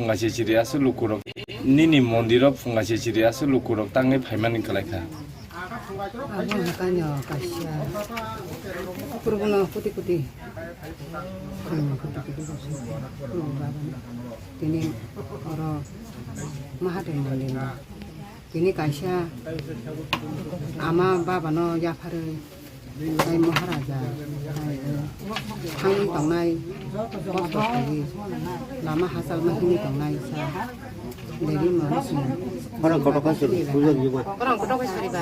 fungasi ciri asu lukurok nini mondiro fungasi ciri asu lukurok tangi phaimani kalaikha Aduh, kanyo putih putih. Ini orang. Ini kasya. Ama baba no ya pare. Ay maharaja. Hangi tongnai. Kosto kali. Lama hasal mahini tongnai sa. Dari manusia. Orang kota kasur, bulan juga.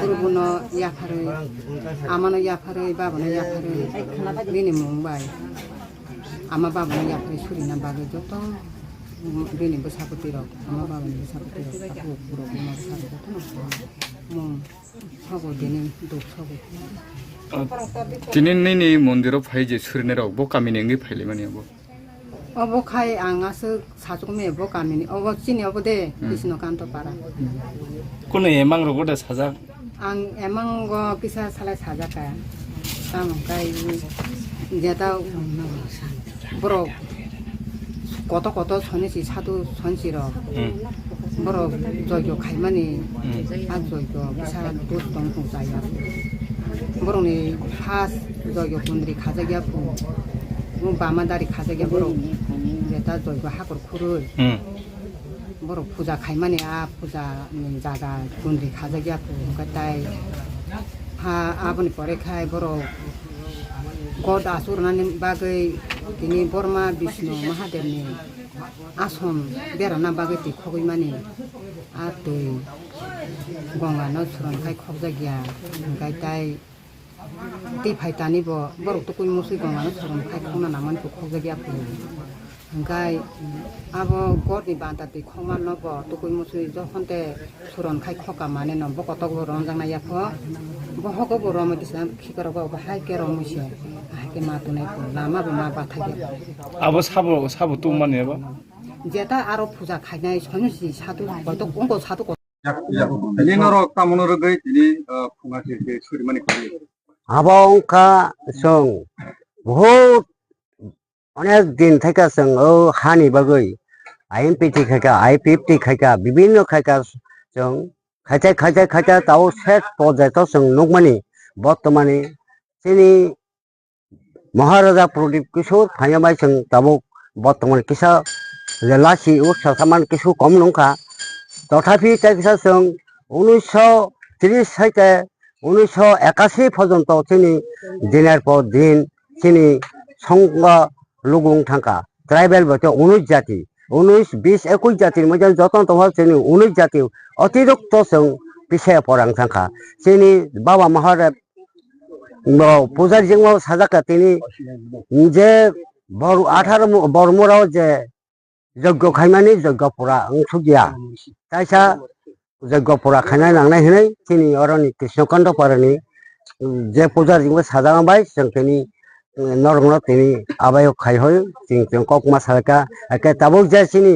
Kuruguna yapare. আমানো ইয়াফারে বাবানো ইয়াফারে দিনে মুম্বাই আমার বাবানো ইয়াফারে সুরিনা বাগে যত দিনে বসাপতি rock আমার বাবানি বসাপতি rock কাকু পুরো আমার সারে যত মুং সগো দিনে দুঃখ সগো Tini nini mondiro phai je surine rok bo kami nengi phaile mani abo. অব খাই আঙাসো সাজুক মে বো কামিনি অব চিনি অব দে কৃষ্ণ কান্ত পারা kuno emang rogoda sajak আং এমাং গ কিসা সালাই সাজাকা তাম কাই যেটা বড় কত কত শনিছি সাধু 뭐로 저기 갈머니 아주 저기 사람 도수동 공사야 뭐로니 파 저기 분들이 가족이 아프고 뭐 마마다리 가족이 뭐로 이제 다 저기 학으로 코를 음. 뭐로 부자 갈머니 아 부자 자가 분들이 가족이 아프고 그러니까 딸 아, 아버님 버레카이 보러 곧 아수르나님 박의 তিনি বর্মা বিষ্ণু মহাদেবনি আসম বেড়ানা বাগেতি খগৈমানি আর তুই গঙ্গা নসরণখাই খগজাগিয়া গাই তাই তে ফাইতানিব বরক তো কই মসুই গঙ্গা নসরণখাই খনা নামানকে খগজাগিয়া ফুল গাই আবো গড় নি বান্তা দি খমান নব তুকুই মুসুই যখন তে সুরন খাই খকা মানে ন বকত গরম জানা ইয়াক বহক গরম দিছে খিকর গব হাই কে রমছে হাইকে মাতু নাই লামা বমা বাথা গে আবো সাবো সাবো তু মানে আবো। যেটা আরও পূজা খাই নাই সনুসি সাধু কত অঙ্গ সাধু লিনর কামনর গই তিনি ফুঙাছে সুরিমানি করি আবো অঙ্কা সং বহুত অনেক দিন থেকে ও হানি বাগৈ আই পিটি খাইকা আই ফিফটি খাইকা, বিভিন্ন খাইকা সং খাইতে খাইতে খাইতে তাও শেষ পর্যায়ে তো সং নুকমানি। বর্তমানে তিনি মহারাজা প্রদীপ কিশোর ফাইনামাই সং তাবুক বর্তমানে কিসা লাসি ও সামান কিছু কম নংকা তথাপি তাই কিসা সং উনিশশো ত্রিশ সাইতে উনিশশো একাশি পর্যন্ত তিনি দিনের পর দিন তিনি সংঘ লুগুং ঠাঙ্কা ট্রাইবেল বলছে উনিশ জাতি। উনিশ, বিশ, একুশ জাতির মধ্যে যতন তোমার চিনি, উনিশ জাতি অতিরিক্ত সং পিছিয়ে পড়াং থাকা। চিনি বাবা মহার পূজার জিং সাজাকা তিনি যে বড় আঠার বর্মরাও যে যজ্ঞ খাইমানি, যজ্ঞ পড়া অংশ গিয়া তাইসা যজ্ঞ পড়া খাইনাই নাংনাই হইনাই তিনি অরণি কৃষ্ণকান্ত পারেনি। যে পূজার জিং সাজাঙাবাই বাই তিনি নরম তিনি আবাই খাই হয় চিং কক মাছ হালকা, একে তাবক যায় চিনি।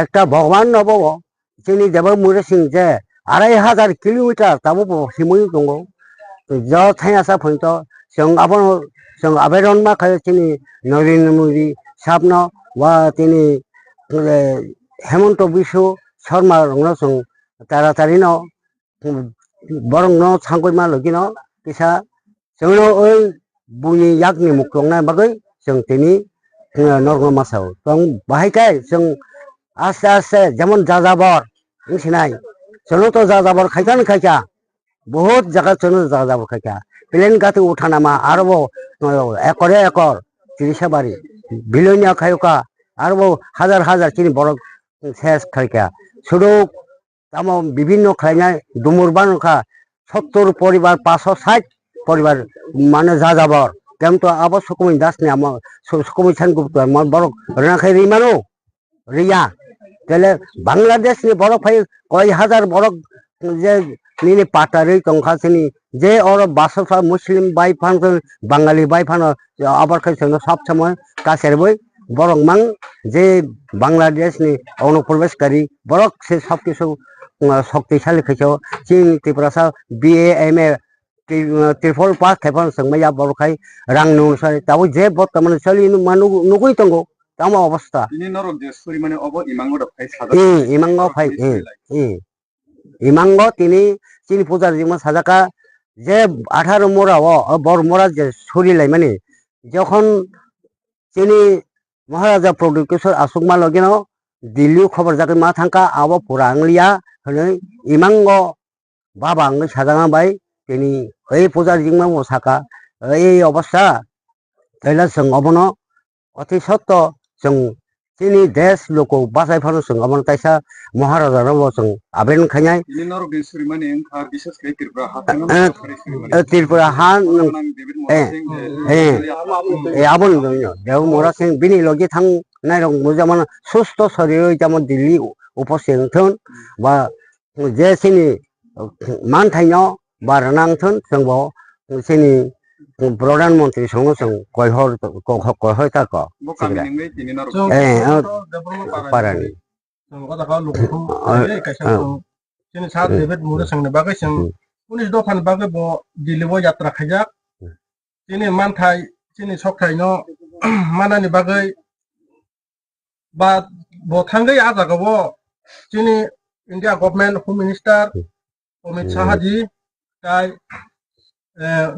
একটা ভগবান নবব চিনি দেব মুরে সিং যে আড়াই হাজার কিলোমিটার তাবো সিমই দঙ্গ যাই আসা পর্যন্ত সং আবার সং আবেদন মা খাই চিনি নরেন্দ্র মোদী সাবন বা তিনি হেমন্ত বিশ্ব শর্মা রংন সং তাড়াতাড়ি ন বরং ন ছাঙ্গই মা লগি जोंनो ओइ बुनि यागनि मुख्लंनाय बागै जों তিনি নরগ মাসাও दं बाहायखाय जों आस्ते आस्ते যেমন যাযাবর মিছিনাই जोंनो তো যাযাবর খাইখান খাইখা বহুত জায়গা চলো যাওয়া যাবো খাইখা প্লেন গাতে উঠা নামা আরবো একরে একর তিরিশা বাড়ি বিলনিয়া খাইকা আরবো হাজার হাজার চিনি বড় শেষ খাইকা শুধু তাম বিভিন্ন খাইনাই ডুমুর বানখা সত্তর পরিবার পাঁচশো ষাট পরিবার মানে যা যাবর কিন্তু আবার সুকুমি দাস নে আমার সুকুমি সান গুপ্ত আমার বড় রেনা খাই রিমানো রিয়া। তাহলে বাংলাদেশ নি বড় ফাই কয় হাজার বড় যে নিনি পাটারি টংখাসিনি যে ওর বাসফা মুসলিম বাইফান বাঙালি বাইফান আবার খাইছে সব সময় কাছের বই। বরং মাং যে বাংলাদেশনি অনুপ্রবেশকারী বরক সে সব কিছু শক্তিশালী খাইছে চীন, Tripura B A M A ত্রিফল pass খাইফান सोंबाया बरखाय रां अनुसार दाबो जे बर्तमान सोलि नुगुइ दङ তামা অবস্থা তিনি নরক যে ছুরি মানে অব ইমাঙ্গর ভাই সাদা ই ইমাঙ্গ ফাই ই ই ইমাঙ্গ তিনি চিনি পূজার যেমন সাজাকা যে আঠারো মোড়া ও বড় মোড়া যে সরিলাই মানে যখন চিনি মহারাজা প্রদীপেশ্বর আসুকমা লগেন দিল্লি খবর যাকে মা থাকা আবো পুরা আংলিয়া হলে ইমাঙ্গ বাবা আংলি সাজাঙা বাই তিনি এই পূজা জিংমা মশাকা এই অবস্থা তাইলে সং অবন অতি সত্য সং তিনি দেশ লোক বাসাই ফানো সং অবন তাইসা মহারাজার সং আবেন খাইনাই। ত্রিপুরা হান আবন দেব মোরা সিং বিনি লগে থাং নাই রং যেমন সুস্থ শরীর যেমন দিল্লি উপস্থিত বা যে সিনি মান থাইন 바라낭턴 정보 신이 প্রধান মন্ত্রী সঙ্গে সঙ্গে কহর কহয় থাক পারানি পুলিশ দোকান বাকে ব দিলিব যাত্রা খাইজাক তিনি মানথাই তিনি সখাই ন মানানি বাকে বা বথাঙ্গই আজাগব। তিনি India government home minister Amit Shahji. তাই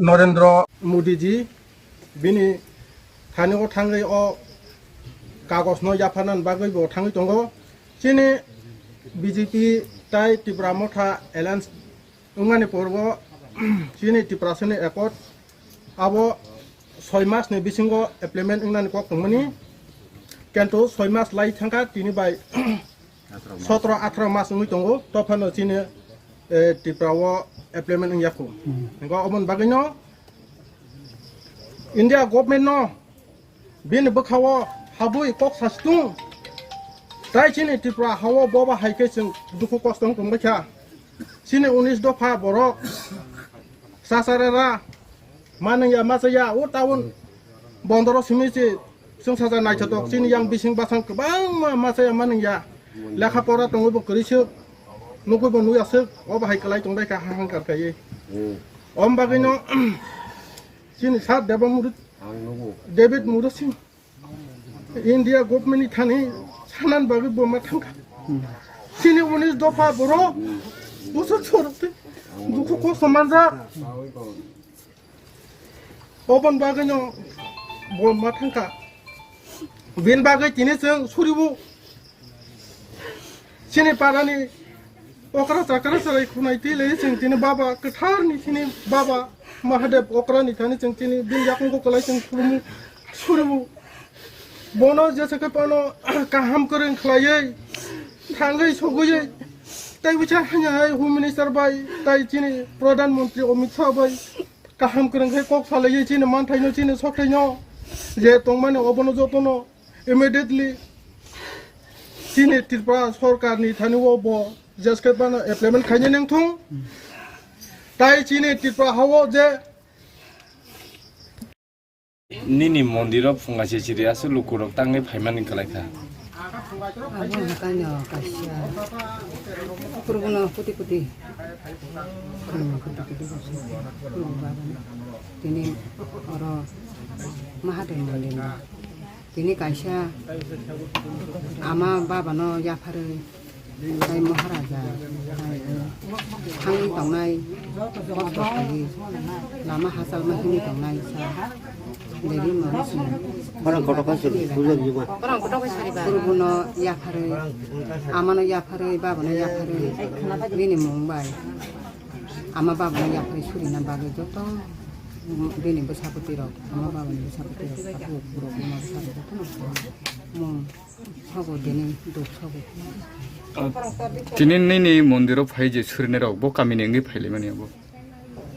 নরেন্দ্র মোদিজি, বিনি থানিও থাঙ্গি অ, কাগজ নয় জাফানান বাগৈ ব থাঙ্গি দङ চিনি বিজেপি তাই টিপ্রা মঠা এলায়েন্স উঙ্গানি পর্ব চিনি টিপ্রাসনি একট আবো, ছয় মাসনি বিসিঙ্গ এপ্লিমেন্ট উঙ্গানি কক দংমনি কিন্তু ছয় মাস লাই থাঙ্কা তিনি বাই সতেরো আঠারো মাস উঙ্গি দङ তফানো চিনি Eh, di prawo implement ng yakum hmm. ngo omon bagino india government no. Bin bukhawo habui kok sastung. Tai chini di pra hawo boba haike sing duku kostong kumbacha sini unis do pha borok sasarera maneng ya masaya utawun bondoro simisi sung sasa nai chotok sini yang bising basang kebang masaya maneng ya lekha pora tongu bukrisuk nukoy bo nuya sek o bahai kalai tong dai ka hang kar kai om bagai no sin sat deba murut david murut sin india government thani sanan bagi boma thangka sini unis dofa boro busur गलाय जों खुलुमु सुरिबु बनो जेसेके पनो काहाम करें खलायै थाङै सगैयै ताइ बिचा हाय home minister bye ताइ चिनि प्रधानमन्त्री Amit Shah bye काहाम करें खाय कक सालायै चिनि मान थाइनो चिनि सखाइनो जे तंमाने अबनो जतनो इमिडिएटली चिनि त्रिपुरा सरकारनि थानिव ब जेसके पनो एप्लिमेन्ट खाइनो नेंथुं ताइ चिनि त्रिपुरा हावो जे nini mondiro phungase kalaikha Abang makanya kasih kurungna putih putih. Kurungna putih putih kurung bagan. Ini orang mahaden boleh. Ini kasih ama baba no ya pare. Tay maharaja. Hangi tangai. Kosto lagi. Nama hasil mahini tangai sa. Dari mana sih? orang kota suri puja juma পুরবনো ইয়াফারে আমানো ইয়াফারে বাবানো ইয়াফারে বিনি মুম্বাই আমার বাবানো ইয়াফারে সুরিনা বাগে যত বিনি বসাপতি rock আমার বাবানি বসাপতি rock কাপু পুরো আমার বসাপতি যত মং সব tinini mondiro phai je surne rok bo kamini ngi pai limani abo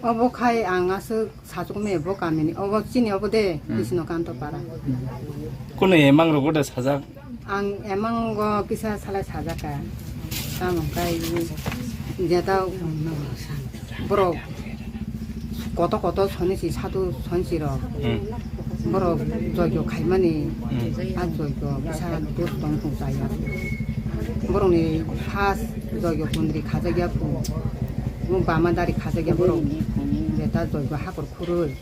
abo kai angasu sajok me bo kamini abo chini abo de kisino kanto para kono emang ro goda saza. ang emang go kisa sala sajak ka tam kai jeta bro কত কত সনেছি সাধু সনসির বড় যজ্ঞ খাইমানি আর যজ্ঞ বিশাল দোষ দম যায় 그러니 다 저기 분들이 가족이 아고 뭐 마만다리 가족이 뭐로 이제 따도 이거 하고 그를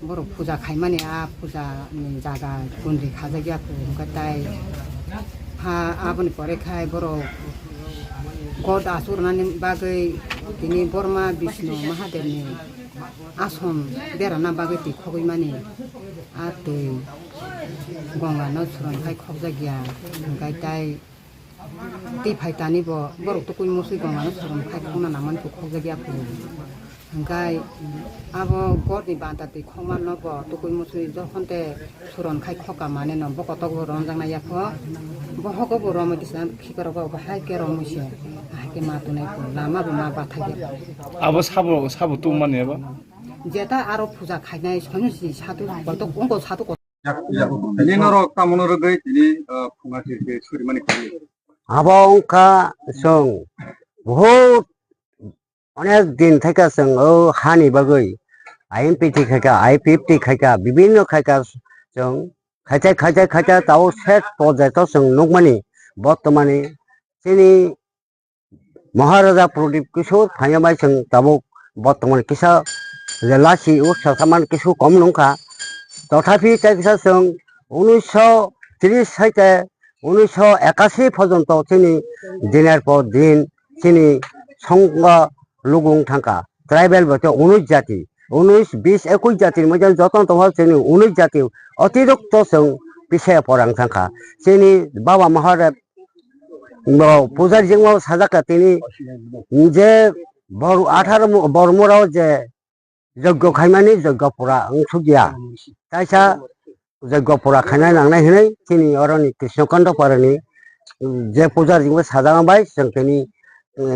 뭐로 부자 갈만이야 아, 부자 자가 분들이 가족이 아고 그니까 딸 아, 아버님 버레카이 뭐로 곧 아수르나님 박의 디니 보르마 비스노 마하데니 아솜 베라나 박의 디코이마니 아또 네. গঙ্গা ন সুরনখাই খবজাগিয়া হংকাই তাই tei phai tani bo borok to koi mosui gongano sorom khai khona naman ko khok jagi apu hingkai abo gor ni banta tei khoma no bo to koi mosui jokhon te soron khai khoka mane no bo kotok bo ron jangna yakho bo hoko bo romo kisa khikar go bo hai ke romo se hai ke ma tunai ko lama bo ma ba thage abo sabo sabo tu mane ba jeta aro puja khainai sonji sadu bo to ongo sadu 니너로 까문으로그 니니 풍아지 그 소리 많이 걸리. 아바옹카 성 বহুত অনেক দিন থেকে song ও হানি বাগৈ I am P T খাইকা I fifty খাইকা, বিভিন্ন খাইকা সং খাইতে খাইতে খাইতে তাও শেষ পর্যায়ত সং নকমানি বর্তমানে তিনি মহারাজা প্রদীপ কিশোর ফাইমাই সং তাবো বর্তমানে কিসা লাসি ও সামান কিছু কম নঙ্কা তথাপি जों উনিশশো ত্রিশ সাইতে উনিশশো একাশি পর্যন্ত তিনি দিনের পর দিন তিনি সংঘ লুগুং থাকা। ট্রাইবেল বলতে উনিশ জাতি। উনিশ বিশ, একুশ জাতির মধ্যে যত তোমার তিনি উনিশ জাতি অতিরিক্ত जों পিছিয়ে পড়াং থাকা। তিনি বাবা মহাদেব পূজারীজों সাজাকা তিনি যে বড় আঠারো বর্মরাও যে যজ্ঞ খাইমানি, যজ্ঞ পড়া অংশ দিয়া তাইসা যজ্ঞ পড়া খাইনাই, নাংনাই হनै তিনি অরণি কৃষ্ণকান্ত পারনি যে পূজার জিংবে সাজামাবাই जों তিনি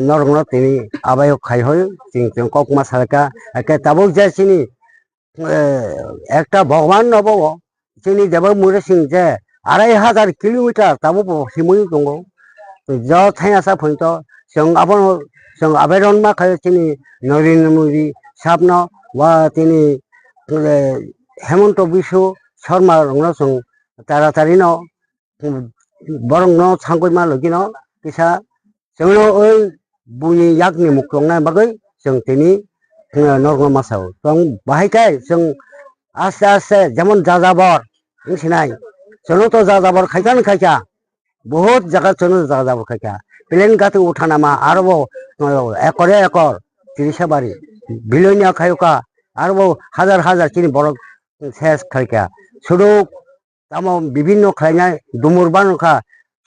নরমন তিনি আবাই খাই হই তিনি তিনি ককমা সালকা একে তাবুক যে চিনি একটা ভগবান নব চিনি দেব মুরে সিং যে আড়াই হাজার কিলোমিটার তাবুক হিমুই দঙ্গ যাই আসা ফৈত जों আবার जों আবেদন মা খাই চিনি নরেন্দ্র মোদী সাবন वा तिनी हेमन्त विश्व शर्मा रङ्गसँग তাড়াতাড়ি ন বরং ন ছাঙ্গই মা লগি ন পিছা जोंनो ओइ बुनि यागनि मुख्लंनाय बागै जों तिनि नर्ग मासाव जों बाहायखाय जों आस्ते आस्ते जेमन जाजाबर मिथिनाय जोंनोथ' जाजाबर खायखा खायखा बहुत জায়গা जोंनो जाजाबर खायखा प्लेन गाते उठानामा आरोबाव एकरे एकर त्रिसा बारि বিলনীয় খাইকা আরবো হাজার হাজার চিনি বড় শেষ খাইকা। শুধু তাম বিভিন্ন খাইনায় ডুমুর বানুখা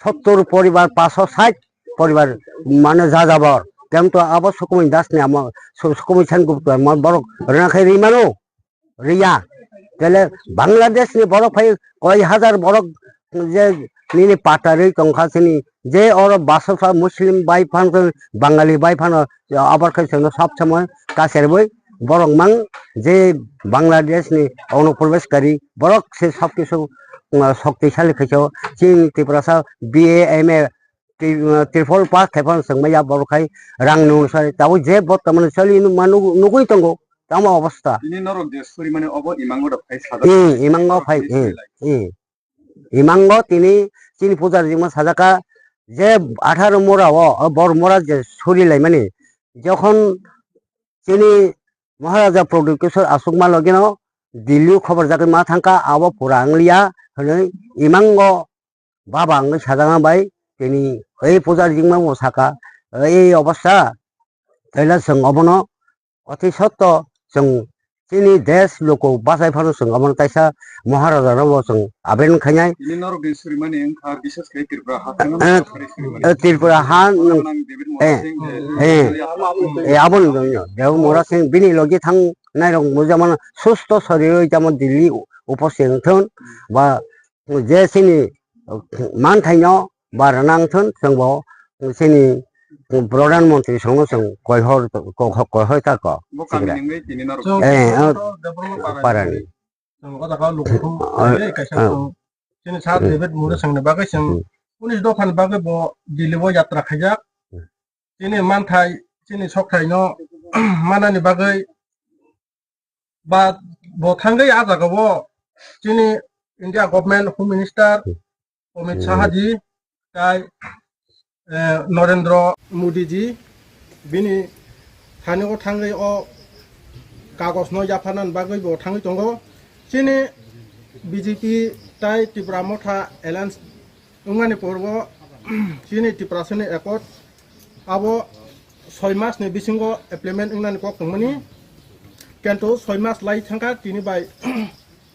সত্তর পরিবার, পাঁচশো ষাট পরিবার মানে যা যাবর। তেমন তো আবার সুকুমি দাস নে আমার সুকুমি সেনগুপ্ত আমার বড় রেনাখাই রিমানো। রিয়া। তাহলে বাংলাদেশ নি বড় ফাই কয় হাজার বড় যে নিনি পাটারি কংখাসিনি যে ওর বাসসা মুসলিম বাই ফান বাঙালি বাই ফান আবার খাইছেন সব সময় কাছের বই। বরং মাং যে বাংলাদেশনি অনুপ্রবেশকারী বরক সে সব কিছু শক্তিশালী খাইছ। চীন Tripurasa BA M A triple pass থাইফান সঙ্গা বড় রং রাং অনুসারে তাও যে বর্তমানে চলি নুগুই তঙ্গ তাম অবস্থা। ইমাঙ্গ ফাই ইমাঙ্গ তিনি তিনি পূজার জিমা সাজাকা, যে আঠারো ও বড় মোড়া যে সরিলাই মানে যখন তিনি মহারাজা প্রদীপকেশ্বর আসুকমা লগিন দিল্লিও খবর যাকে মা থাকা আব পুরা আংলিয়া হলে ইমাঙ্গ বাবা আংলি সাজাঙা বাই, তিনি এই পূজার জিমা সাকা এই অবস্থা তাইলে অবন অতি সত্য जों তিনি দেশ লোক বাসাই ফানো সঙ্গ আমার কাইসা মহারাজা রব সঙ্গ আবেন খাইয়াই ত্রিপুরা হান। আবন দেব মোরা সিং বিনি লগে থাং নাই রং যেমন সুস্থ শরীর যেমন দিল্লি উপস্থিত থন বা যে সিনি মান থাইন বা রানাংথন সঙ্গ সিনি প্রধানমন্ত্রী সঙ্গে সঙ্গে কহর কহয় কাক পারানি। উনিশ দফান বাকে ব দিলিব যাত্রা খাইজাক তিনি মানথাই তিনি সকথাই ন মানানি বাকে বা বথাঙ্গই আজাগব তিনি India government home minister Amit Shahji তাই अ, डेभलपमेन्ट पारानि जों गदागा लुगुखौ कायसा जों जोंनि सा डेभिड मुरे सोंनो बागै जों उनिस दफानि बागै ब दिल्लीबो यात्रा खायजाक जोंनि मानथाय जोंनि सकथाय न मानानि बागै बा ब थांगै आजागावो जोंनि India government home minister Amit Shahji गाय नरेन्द्र मोदीजी बिनि थानियाव थाङै अ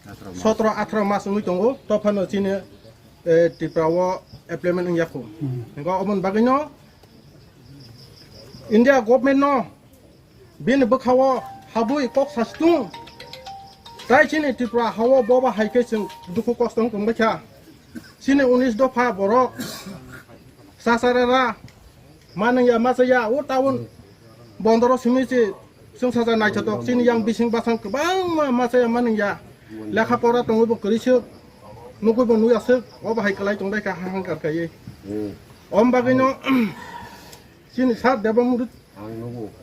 कागज न जाफानान बागै ब थाङै दङ চিনি eh, ti prawo implement ang yako. Nga omon bagay nyo, India government no, bin bukhawa habui kok sastung. tai chini ti pra hawa boba haike sing duku kostong kumbacha. Sini unis do pa borok. Sasarara, manang ya masaya utawun bondoro sini si sung sasa naichatok sini yang bising basang kebang masaya manang ya. Lekha pora tunggu bukrisuk. nukoy bo nuya sek o bahai kalai tong dai ka hang kar ka ye om ba genyo sin sat deba murut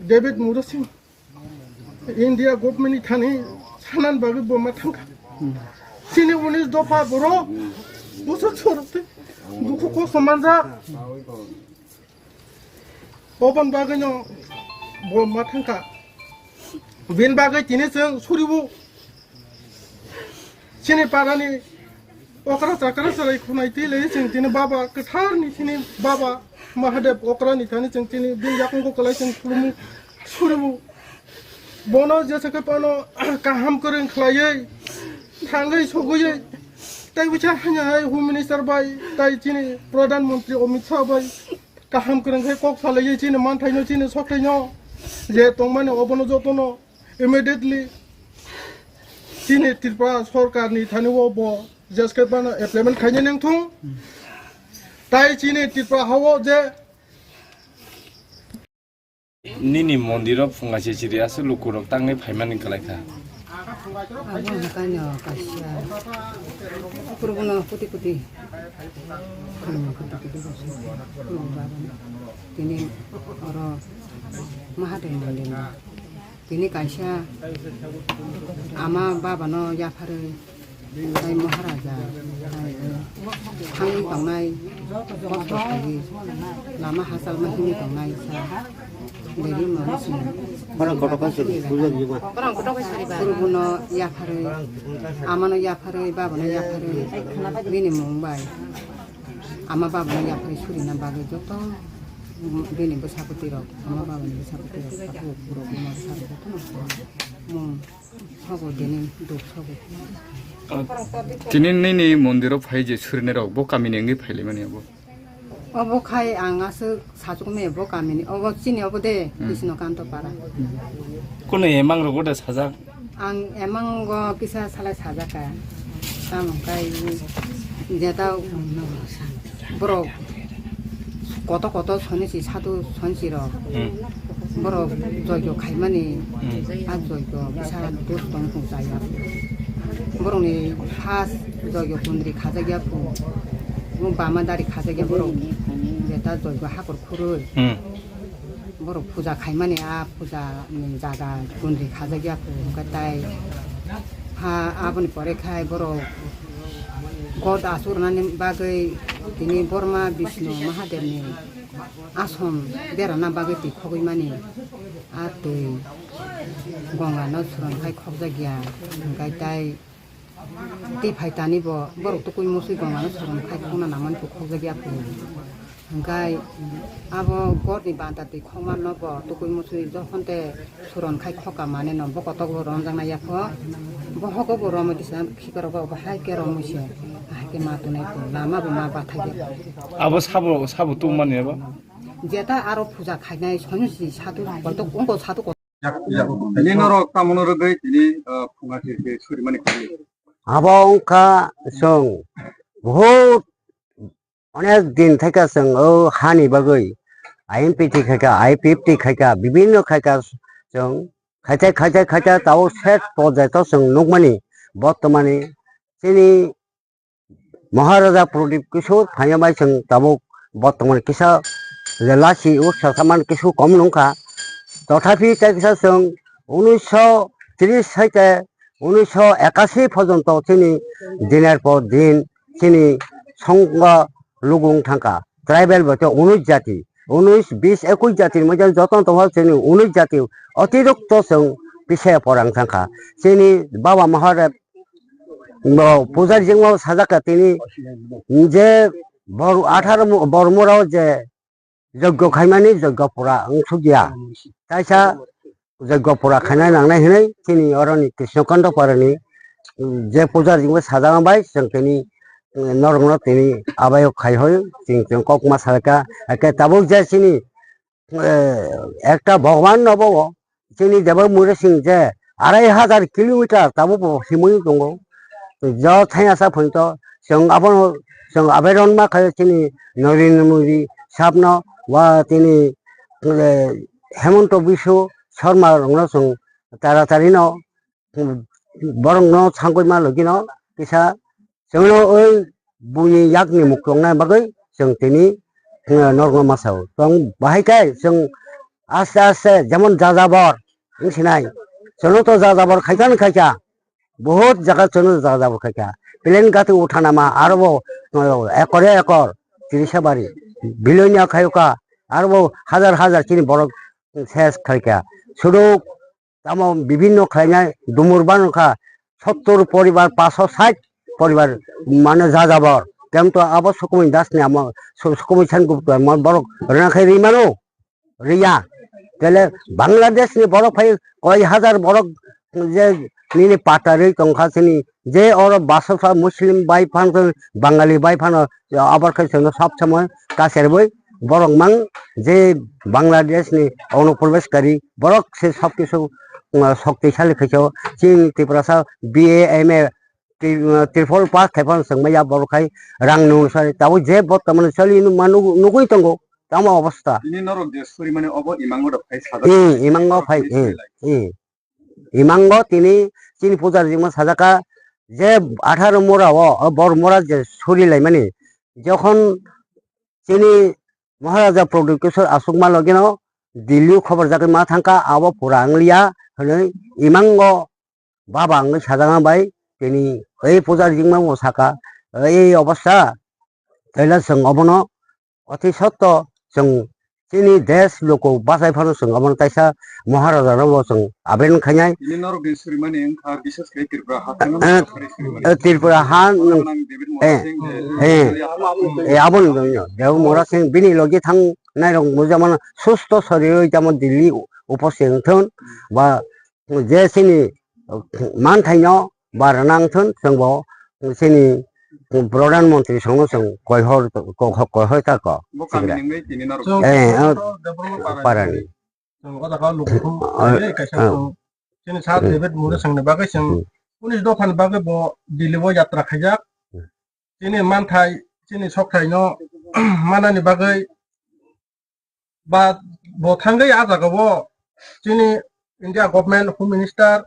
david murut sin india government ithani sanan bagi bo matang sini unis dopa bro busak sorte duku ko samanja oban ba genyo bo matang ka 빈 바가 지내서 소리부 신의 바라니 थांखा बिन बागै दिनै जों सरिबु चिनि पारानि अकरा जाकरा साराय खुनाय दिलै जों दिनै बाबा गोथारनि दिनै बाबा महादेब अकरानि थानि जों दिनै बिन जाखंखौ कलाय जों खुलुमु सरिबु बनो जेसेके बनो गाहाम गोरों खालायै थाङै सगैयै दाय बिसा हाय हम मिनिस्टार बाय दाय दिनै प्रधान मन्त्रि अमित शाह बाय गाहाम गोरोंखाय कक सालायै दिनै मानथायनो दिनै सखायनो जे दंमाने अबनो जतनो immediately jaskar pan apartment khanya neng thung tai chini tipa hawo je nini mandir op funga che chiri ase lukurok tangai phaiman kalai kha ini kasih ama baba no ya putih putih. Kurubuna putih putih kasih. Kurubuna. Ini orang mahaden mandina. Ini kasih. Ama baba no ya pare. Ay maharaja. Ay hangi pangai. Kotor lagi. Lama hasal mahini pangai sa. Jadi mana sih? orang kota kan sudah sudah juga পুরবনো ইয়াফারে আমানো ইয়াফারে বাবানো ইয়াফারে বিনি মুম্বাই আমার বাবানো ইয়াফারে সুরিনা বাগে যত বিনি বসাপতি rock আমার বাবানি বসাপতি rock আপু পুরো আমার সারে যত মুম সব tinin ni ni mondiro phai je surne rok bo kami nengi p a i l i mani abo abo kai angas sajok me bo kami ni obo chini obo de i s i n o kanto para kono emang rok da saza. ang emang go kisa sala sajak ka tam kai jeta bro কত কত শনিছি সাধু শনিছির বড় যজ্ঞ খাইমানি আর যজ্ঞ বিশাল দোষ তখন যাই 그러니 파스 저기 분들이 가자기 하고 뭐 마마다리 가자기 하고 이제 다도 이거 하고 코를 뭐로 부자 갈만해 아 부자 자가 분들이 가자기 하고 그러니까 딸 आफूले भरे खाए बरो गद आसुर नानी बागे तिनी बर्मा विष्णु महादेवनि आसम बेराना बागै दै खगै माने आ दै गंगा नसुरन खाय खबजा गैया ओमफ्राय दाय tei phai tani bo borok to koi musui kong manu sorom khai khona naman to khog jagi apu hingkai abo gor ni banta tei khog man no bo to koi musui jokhon te soron khai khoka mane no bo kotok bo ron jang na ya pho bo hoko bo rom ti sam khi karo bo hai ke rom se hai ke ma to nei ko lama bo ma ba thai ge abo sabo sabo tu mane ba যেটা আরও পূজা খাই নাই সন্ন্যাসী সাধু কত কোন সাধু কত লিনর কামনর গই তিনি ফুঙ্গাতে সরি মানে আবংকা সং বহুত অনেক দিন থেকে সং ও হানি বাগৈ আইএমপিটি আই আইপিএফটি খাইকা, বিভিন্ন খাইকা সং খাইতে খাইতে খাইতে তাও শেষ পর্যায়ত সং নুকমানি বর্তমানে তিনি মহারাজা প্রদীপ কিশোর ফাইমাই সং তাবো বর্তমান কিসা লাসি ও সামান কিছু কম নঙ্কা তথাপি তাই কিসা সং উনিশশো ত্রিশ হইতে উনিশশো একাশি পর্যন্ত তিনি দিনের পর দিন তিনি সংঘ লুগুং থাকা ট্রাইবেল বলতে উনিশ জাতি। উনিশ, বিশ, একুশ জাতির মধ্যে যত তফাৎ তিনি উনিশ জাতি অতিরিক্ত পিছিয়ে পড়াং থাকা। তিনি বাবা মহাদেব পূজারীজিং সাজাকা তিনি যে আঠারো বর্মরাও যে যজ্ঞ খাইমানি, যজ্ঞ পড়া অংশ গিয়া তাইসা যজ্ঞ পড়া খাইनाय लांनाय होनाय जोंनि अरनि कृष्णकन्द पारानि जे पुजारिजोंबो साजाबाय जों बेनि नरंनो बेनि आबायाव खायहय जों जों ककमा सारका एखे ताबौ जाय जोंनि একটা ভগবান নব जोंनि जेबो मुरे सिं जे আড়াই হাজার কিলোমিটাर তাবো হিমই दङ जाव थाया सा फैत जों आपण जों आबेदन मा खायो जोंनि नरेन्द्र मोदि साबन वा जोंनि হেমন্ত বিশ্ব 설마 롱노송 따라다리노 버롱노 창고이마 럭이노 기사 정로의 문이 약니 목동나 막의 정태니 নর্ম মাসাও তং বাহাইকাই जों আস্তে আস্তে যেমন যা যাবর সিনাই চলো তো যা যাবর খাইকা না খাইকা বহুত জায়গা চলো যা যাবর খাইকা প্লেন গাতে উঠা নামা আরবো একরে একর তিরিশা বাড়ি বিলনিয়া খাইকা আরবো হাজার হাজার চিনি বড় শেষ খাইকা। শুধু তেমন বিভিন্ন খাইনায় ডুমুর বানুখা, সত্তর পরিবার, পাঁচশো ষাট পরিবার মানে যা যাবর তেমন তো আবার সুকুমি দাস নে আমার সুকুমি সান গুপ্ত আমার বড় রেনাখাই রিমানো রিয়া। তাহলে বাংলাদেশ বড় ফাই, কয় হাজার বড় যে নিনি পাটারি টংখাসিনি যে ওর বাসা মুসলিম বাই ফান বাঙালি বাই ফান আবার খাইছে সব সময়, কাছের বই। বরং মাং যে বাংলাদেশ নি অনুপ্রবেশকারী বরক সে সব কিছু শক্তিশালী খেছ চীন ত্রিপুরা সা BA M A triple pass খেপন সংমাইয়া বরখাই রাং অনুসারে তাও যে বর্তমানে চলি মানু নুগুই তঙ্গো তাম অবস্থা। ইমাঙ্গ ফাই ইমাঙ্গ তিনি চীন পূজার জীবন সাজাকা যে আঠারো মোরা বর মোরা যে সরিলাই মানে যখন তিনি মহারাজা প্রদুকেশ্বর আসুকমা লগিন দিল্লি খবর যাকে মা থাকা আবো পুরা আংলিয়া হলে ইমাঙ্গ বাবা আংলি সাজাঙা বাই তিনি এই পূজার জিমা মশাকা এই অবস্থা তাইলে जों অবন অতি সত্য जों তিনি দেশ লোক বাসাই ফারো সঙ্গ আমার কাইসা মহারাজা রব সঙ্গ আবেন খাইয়াই ত্রিপুরা হান আবন দেব মোরা সিং বিনি লগে থাং নাই রং যেমন সুস্থ শরীর যেমন দিল্লি উপস্থিত থন বা যে সিনি মান থাইন বা রানাং সিনি প্রধানমন্ত্রী সঙ্গে जों কয়হর কয়হর তাক বো কামি নেংবে তিনি নরক जों ए, अ, डेभलपमेन्ट पारानि जों गदाखा लुबुखौ कायसा जों जोंनि सा देबेद मुरे सोंनो बागै जों उनिस दफानि बागै ब दिल्लीबो यात्रा खायजाक जोंनि मानथाय जोंनि सकथाय न मानानि बागै बा ब थांगै आजागाव जोंनि India government home minister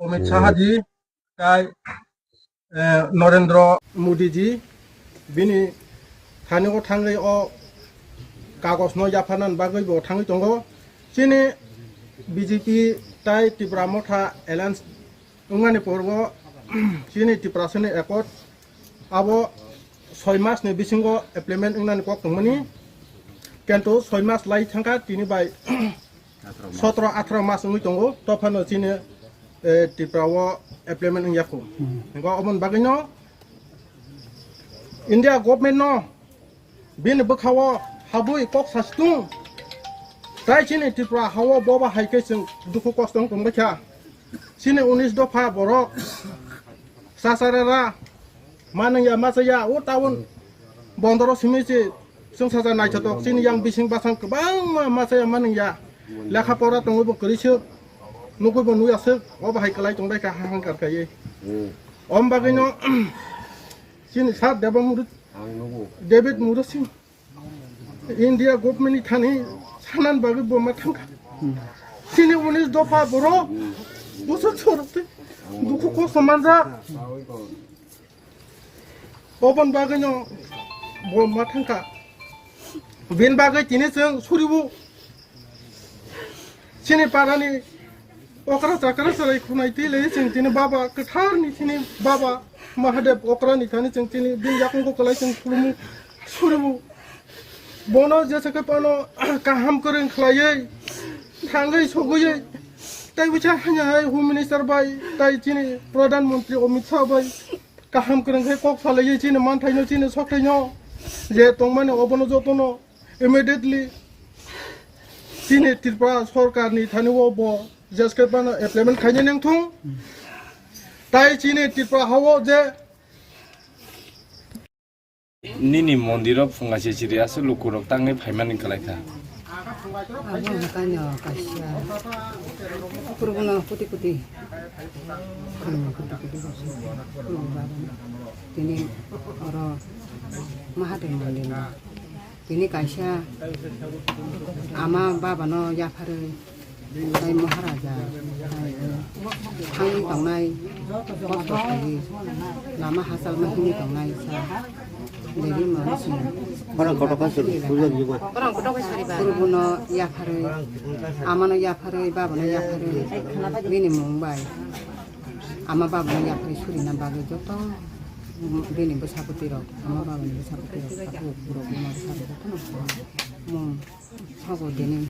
Amit Shahji তাই नरेन्द्र मोदीजी बिनि थानेखौ थाङै अ कागज न जाफानान बागै बेयाव थाङै दङ सिनि বিজেপি তাই ত্রিপুরা মঠা এলায়েন্স উমানি পর্ব চিনি ত্রিপুরাসনি একট আবো, ছয় মাসনি বিসিঙ্গ এপ্লিমেন্ট উনানি কক দমনি কিন্তু ছয় মাস লাই থাকা তিনি বাই সতেরো আঠারো মাস উই দঙ্গ তফানো চিনি Eh, di bawah prawo yang hmm. ng yakum ngo omon bagino india government no bin bukhawo habu kok sastung tai chine di pra hawo boba haike sing dukhu kostong sini sine do dofa borok sasarara mana ya masaya tahun, bondoro simisi sung sasa naik sini yang bising pasang kebang masaya mana ya lekha pora tunggu bukrisuk nukui bonu yasuk o bahai kalai tong dai ka hang kar kai om bagai no sin sat deba murut david murut sin india government thani sanan bagi boma thang sini unis dofa boro busa chorte duku ko samanja oban bagai no boma thang ka bin bagai tini sing suribu sini parani जाकरा सराय खुनाय दैलै जों दिनै बाबा गोथारनि दिनै बाबा महादेव अकरानि थानि जों दिनै बिन याकंखौ कलाय जों खुलुमु सुरिबु बनो जेसेके पनो काहाम करें खलायै थाङै सगैयै ताइ बिचा हाय होम मिनिस्टार बाय ताइ दिनै प्रधानमन्त्री Amit Shah bye kaham kerengkai kok falai chini manthai no chini sokhai no je tongmani obono jotono immediately chini Tripura সরকারনি থানিও ব jaske pan employment khaini nang thung tai chi ne tipa hawo je nini mondiro phunga che chiri asu lukurok tangi phaiman kalai kha Kurungan putih putih. Ini orang. Ini ama baba no ya Tay maharaja. Hangi tangnai. Kosto kali. Lama hasal mahini tangnai sa. Jadi mau sih. orang kota kasur sudah juga Kuruguno yapare. Amano yapare, babano yapare. Bini mumbai. Ama babano yapare suri na bagai joto. Bini besaputiro. Ama babano besaputiro. Aku buru buru besaputiro. Mum. Sago dini.